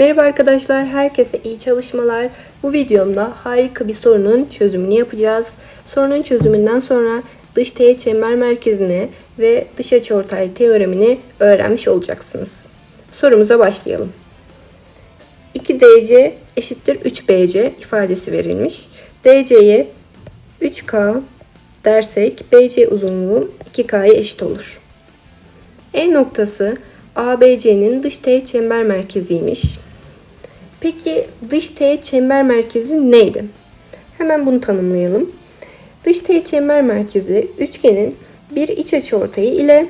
Merhaba arkadaşlar, herkese iyi çalışmalar. Bu videomda harika bir sorunun çözümünü yapacağız. Sorunun çözümünden sonra dış teğet çember merkezini ve dış açıortay teoremini öğrenmiş olacaksınız. Sorumuza başlayalım. 2DC eşittir 3BC ifadesi verilmiş. DC'ye 3K dersek BC uzunluğu 2K'ya eşit olur. E noktası ABC'nin dış teğet çember merkeziymiş. Peki dış teğet çember merkezi neydi? Hemen bunu tanımlayalım. Dış teğet çember merkezi üçgenin bir iç açıortayı ile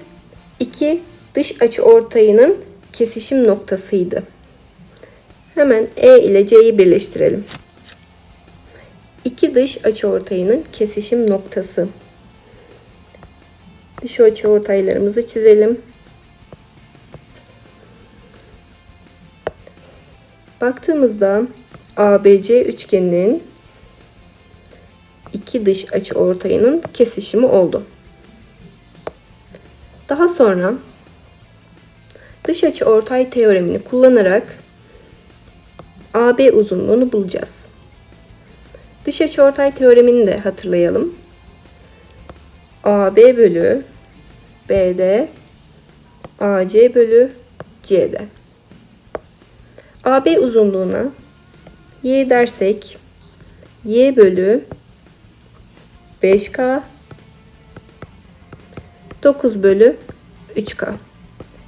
iki dış açıortayının kesişim noktasıydı. Hemen E ile C'yi birleştirelim. İki dış açıortayının kesişim noktası. Dış açıortaylarımızı çizelim. Baktığımızda ABC üçgeninin iki dış açı ortayının kesişimi oldu. Daha sonra dış açı ortay teoremini kullanarak AB uzunluğunu bulacağız. Dış açı ortay teoremini de hatırlayalım. AB bölü BD AC bölü CD. AB uzunluğuna y dersek y bölü 5k 9 bölü 3k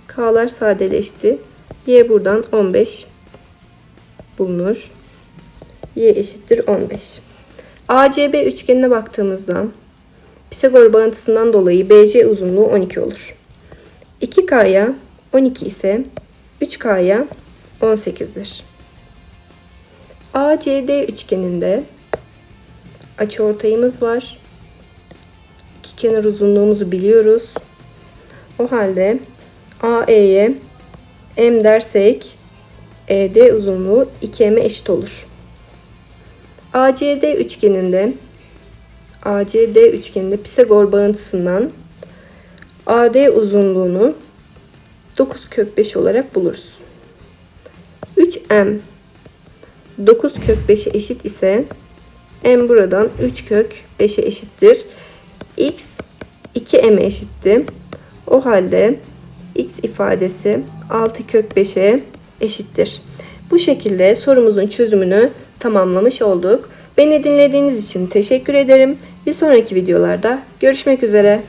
k'lar sadeleşti. y buradan 15 bulunur. y eşittir 15. ACB üçgenine baktığımızda Pisagor bağıntısından dolayı BC uzunluğu 12 olur. 2K'ya 12 ise 3K'ya 18'dir. ACD üçgeninde açıortayımız var. İki kenar uzunluğumuzu biliyoruz. O halde AE'ye M dersek ED uzunluğu 2M'e eşit olur. ACD üçgeninde ACD üçgeninde Pisagor bağıntısından AD uzunluğunu 9 kök 5 olarak buluruz. 3m 9 kök 5'e eşit ise m buradan 3 kök 5'e eşittir. x 2m'e eşitti. O halde x ifadesi 6 kök 5'e eşittir. Bu şekilde sorumuzun çözümünü tamamlamış olduk. Beni dinlediğiniz için teşekkür ederim. Bir sonraki videolarda görüşmek üzere.